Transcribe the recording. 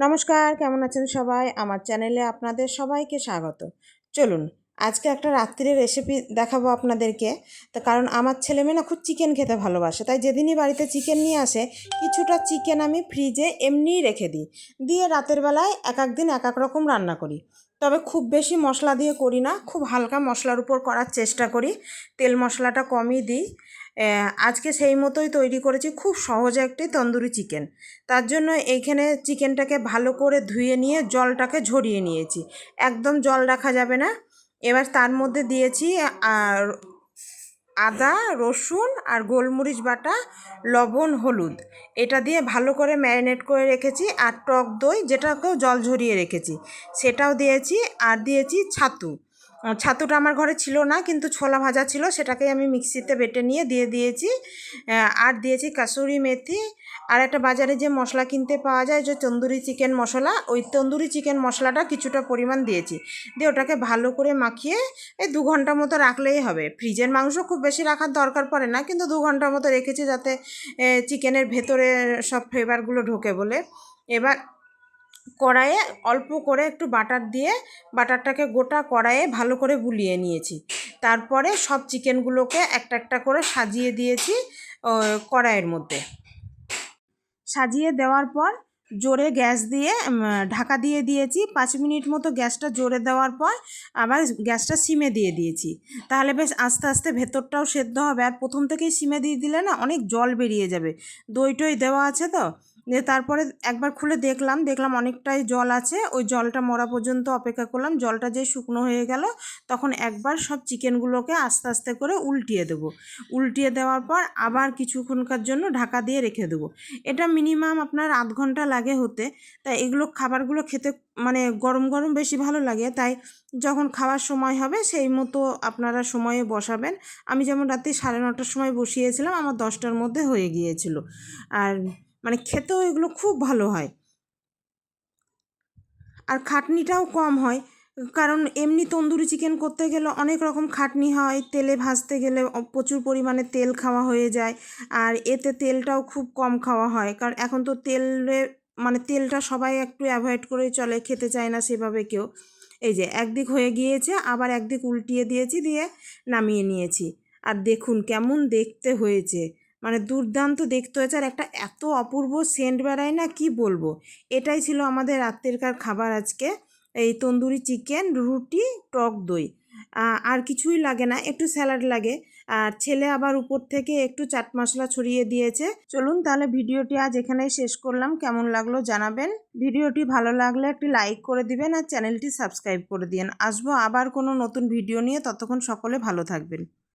নমস্কার কেমন আছেন সবাই? আমার চ্যানেলে আপনাদের সবাইকে স্বাগত। চলুন আজকে একটা রাত্রির রেসিপি দেখাবো আপনাদেরকে। তো কারণ আমার ছেলে মেয়ে না খুব চিকেন খেতে ভালোবাসে, তাই যেদিনই বাড়িতে চিকেন নিয়ে আসে, কিছুটা চিকেন আমি ফ্রিজে এমনিই রেখে দিই। দিয়ে রাতের বেলায় এক এক দিন এক এক রকম রান্না করি। তবে খুব বেশি মশলা দিয়ে করি না, খুব হালকা মশলার উপর করার চেষ্টা করি। তেল মশলাটা কমই দিই। আজকে সেই মতোই তৈরি করেছি, খুব সহজে একটি তন্দুরি চিকেন তার জন্য এইখানে চিকেনটাকে ভালো করে ধুয়ে নিয়ে জলটাকে ঝরিয়ে নিয়েছি। একদম জল রাখা যাবে না। এবার তার মধ্যে দিয়েছি আর আদা, রসুন আর গোলমরিচ বাটা, লবণ, হলুদ। এটা দিয়ে ভালো করে ম্যারিনেট করে রেখেছি আর টক দই যেটাকেও জল ঝরিয়ে রেখেছি, সেটাও দিয়েছি আর দিয়েছি ছাতু। ছাতুটা আমার ঘরে ছিল না, কিন্তু ছোলা ভাজা ছিল সেটাকে আমি মিক্সিতে বেটে নিয়ে দিয়ে দিয়েছি। আর দিয়েছি কাসুরি মেথি আর একটা বাজারে যে মশলা কিনতে পাওয়া যায়, যে তন্দুরি চিকেন মশলা, ওই তন্দুরি চিকেন মশলাটা কিছুটা পরিমাণ দিয়েছি। দিয়ে ওটাকে ভালো করে মাখিয়ে এই দু ঘণ্টা মতো রাখলেই হবে। ফ্রিজের মাংস খুব বেশি রাখার দরকার পড়ে না, কিন্তু দু ঘণ্টা মতো রেখেছি যাতে চিকেনের ভেতরে সব ফ্লেভারগুলো ঢোকে বলে। এবার কড়াইয়ে অল্প করে একটু বাটার দিয়ে বাটারটাকে গোটা কড়াইয়ে ভালো করে বুলিয়ে নিয়েছি। তারপরে সব চিকেনগুলোকে একটা একটা করে সাজিয়ে দিয়েছি কড়াইয়ের মধ্যে। সাজিয়ে দেওয়ার পর জোরে গ্যাস দিয়ে ঢাকা দিয়ে দিয়েছি। পাঁচ মিনিট মতো গ্যাসটা জোরে দেওয়ার পর আবার গ্যাসটা সিমে দিয়ে দিয়েছি। তাহলে বেশ আস্তে আস্তে ভেতরটাও সেদ্ধ হবে। আর প্রথম থেকেই সিমে দিয়ে দিলে না অনেক জল বেরিয়ে যাবে। দই টই দেওয়া আছে তো? দিয়ে তারপরে একবার খুলে দেখলাম দেখলাম অনেকটাই জল আছে। ওই জলটা মরা পর্যন্ত অপেক্ষা করলাম। জলটা যে শুকনো হয়ে গেল, তখন একবার সব চিকেনগুলোকে আস্তে আস্তে করে উল্টিয়ে দেবো। উল্টিয়ে দেওয়ার পর আবার কিছুক্ষণকার জন্য ঢাকা দিয়ে রেখে দেবো। এটা মিনিমাম আপনার আধ ঘণ্টা লাগে হতে। তাই এগুলো খাবারগুলো খেতে মানে গরম গরম বেশি ভালো লাগে। তাই যখন খাওয়ার সময় হবে, সেই মতো আপনারা সময়ে বসাবেন। আমি যেমন রাতে সাড়ে নটার সময় বসিয়েছিলাম, আমার দশটার মধ্যে হয়ে গিয়েছিল। আর মানে খেতেও এগুলো খুব ভালো হয়। আর খাটনিটাও কম হয়। কারণ এমনি তন্দুরি চিকেন করতে গেলে অনেক রকম খাটনি হয়, তেলে ভাজতে গেলে প্রচুর পরিমাণে তেল খাওয়া হয়ে যায়। আর এতে তেলটাও খুব কম খাওয়া হয়। কারণ এখন তো তেলে মানে তেলটা সবাই একটু অ্যাভয়েড করে চলে, খেতে চায় না সেভাবে কেউ। এই যে একদিক হয়ে গিয়েছে, আবার একদিক উল্টিয়ে দিয়েছি, দিয়ে নামিয়ে নিয়েছি। আর দেখুন কেমন দেখতে হয়েছে। মানে দুর্দান্ত দেখতে হয়েছে। আর একটা এত অপূর্ব সেন্ট বেড়ায় না, কি বলব? এটাই ছিল আমাদের রাত্রেরকার খাবার আজকে। এই তন্দুরি চিকেন রুটি, টক দই। আর কিছুই লাগে না, একটু স্যালাড লাগে। আর ছেলে আবার উপর থেকে একটু চাট মশলা ছড়িয়ে দিয়েছে। চলুন তাহলে ভিডিওটি আজ এখানেই শেষ করলাম। কেমন লাগল জানাবেন। ভিডিওটি ভালো লাগলে একটি লাইক করে দিবেন আর চ্যানেলটি সাবস্ক্রাইব করে দিন আসব আবার কোনো নতুন ভিডিও নিয়ে। ততক্ষণ সকলে ভালো থাকবেন।